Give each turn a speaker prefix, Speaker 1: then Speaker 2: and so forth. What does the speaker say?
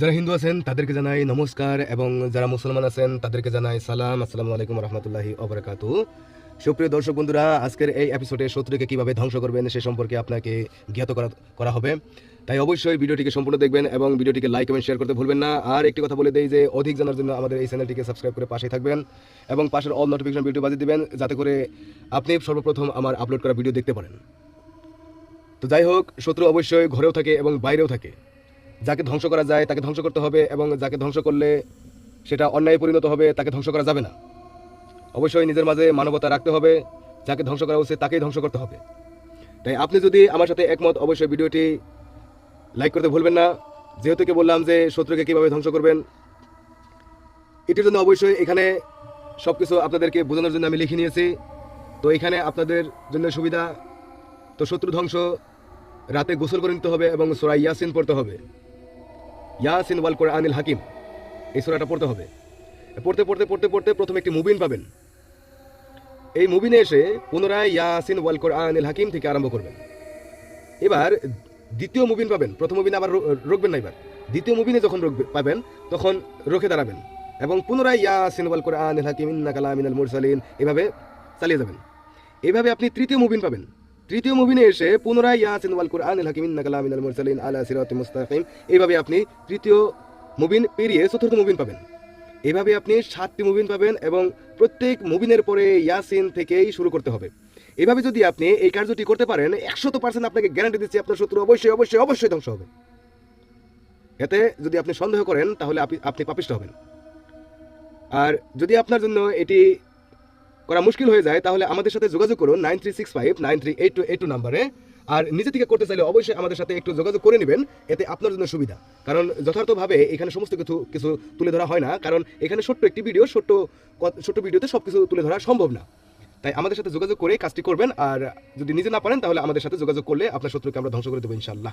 Speaker 1: যারা হিন্দু আছেন, তাদেরকে জানাই নমস্কার এবং যারা মুসলমান আছেন, তাদেরকে জানাই সালাম। আসসালামু আলাইকুম রহমতুল্লাহি অবরাকাতু সুপ্রিয় দর্শক বন্ধুরা, আজকের এই এপিসোডে শত্রুকে কীভাবে ধ্বংস করবেন সে সম্পর্কে আপনাকে জ্ঞাত করা করা হবে। তাই অবশ্যই ভিডিওটিকে সম্পূর্ণ দেখবেন এবং ভিডিওটিকে লাইক এবং শেয়ার করতে ভুলবেন না। আর একটি কথা বলে দেই যে, অধিক জানার জন্য আমাদের এই চ্যানেলটিকে সাবস্ক্রাইব করে পাশে থাকবেন এবং পাশের অল নোটিফিকেশন ভিডিও বাজিয়ে দিবেন, যাতে করে আপনি সর্বপ্রথম আমার আপলোড করা ভিডিও দেখতে পারেন। তো যাই হোক, শত্রু অবশ্যই ঘরেও থাকে এবং বাইরেও থাকে। যাকে ধ্বংস করা যায় তাকে ধ্বংস করতে হবে এবং যাকে ধ্বংস করলে সেটা অন্যায় পরিণত হবে, তাকে ধ্বংস করা যাবে না। অবশ্যই নিজের মাঝে মানবতা রাখতে হবে, যাকে ধ্বংস করা উচিত তাকেই ধ্বংস করতে হবে। তাই আপনি যদি আমার সাথে একমত, অবশ্যই ভিডিওটি লাইক করতে ভুলবেন না। যেহেতু কি বললাম যে শত্রুকে কীভাবে ধ্বংস করবেন, এটির জন্য অবশ্যই এখানে সব কিছু আপনাদেরকে বোঝানোর জন্য আমি লিখে নিয়েছি। তো এখানে আপনাদের জন্য সুবিধা। তো শত্রু ধ্বংস, রাতে গোসল করে নিতে হবে এবং সোরা ইয়াসিন পড়তে হবে। ইয়াসিন ওয়াল করে আনিল হাকিম। এই সোরাটা পড়তে হবে। পড়তে পড়তে পড়তে পড়তে প্রথমে একটি মুবিন পাবেন। এই মুবিনে এসে পুনরায় ইয়াসিন ওয়াল আনিল হাকিম থেকে আরম্ভ করবেন। এবার দ্বিতীয় মুবিন পাবেন। প্রথম মুবিনে আবার রোকবেন না এবার। দ্বিতীয় মুবিনে যখন পাবেন, তখন রোখে দাঁড়াবেন এবং পুনরায় ইয়াসিন ওয়াল করে আনিল হাকিম ইন্না কালামিনাল মুরসালিন এভাবে চালিয়ে যাবেন। এভাবে আপনি তৃতীয় মুবিন পাবেন। তৃতীয় মুবিনে এসে পুনরায় ইয়াসিন ওয়াল কুরআনিল হাকিম ইন্নাকা লামিনাল মুরসালিন আলা সিরাতিম মুস্তাকিম। এইভাবে আপনি তৃতীয় মুভিন পেরিয়ে চতুর্থ মুবিন পাবেন। এভাবে আপনি সাতটি মুবিন পাবেন এবং প্রত্যেক মুভিনের পরে ইয়াসিন থেকেই শুরু করতে হবে। এভাবে যদি আপনি এই কার্যটি করতে পারেন, একশত পার্সেন্ট আপনাকে গ্যারান্টি দিচ্ছি আপনার শত্রু অবশ্যই অবশ্যই অবশ্যই ধ্বংস হবে। এতে যদি আপনি সন্দেহ করেন, তাহলে আপনি আপনি পাপিষ্ট হবেন। আর যদি আপনার জন্য এটি করা মুশকিল হয়ে যায়, তাহলে আমাদের সাথে যোগাযোগ করুন nine three six five, nine three eight two eight two নাম্বারে। আর নিজে থেকে করতে চাইলে অবশ্যই আমাদের সাথে একটু যোগাযোগ করে নেবেন, এতে আপনার জন্য সুবিধা। কারণ যথার্থভাবে এখানে সমস্ত কিছু কিছু তুলে ধরা হয় না, কারণ এখানে ছোট্ট একটি ভিডিও, ছোট্ট ছোট্ট ভিডিওতে সব কিছু তুলে ধরা সম্ভব না। তাই আমাদের সাথে যোগাযোগ করে কাজটি করবেন, আর যদি নিজে না পারেন, তাহলে আমাদের সাথে যোগাযোগ করলে আপনার শত্রুকে আমরা ধ্বংস করে দেবো ইনশাল্লাহ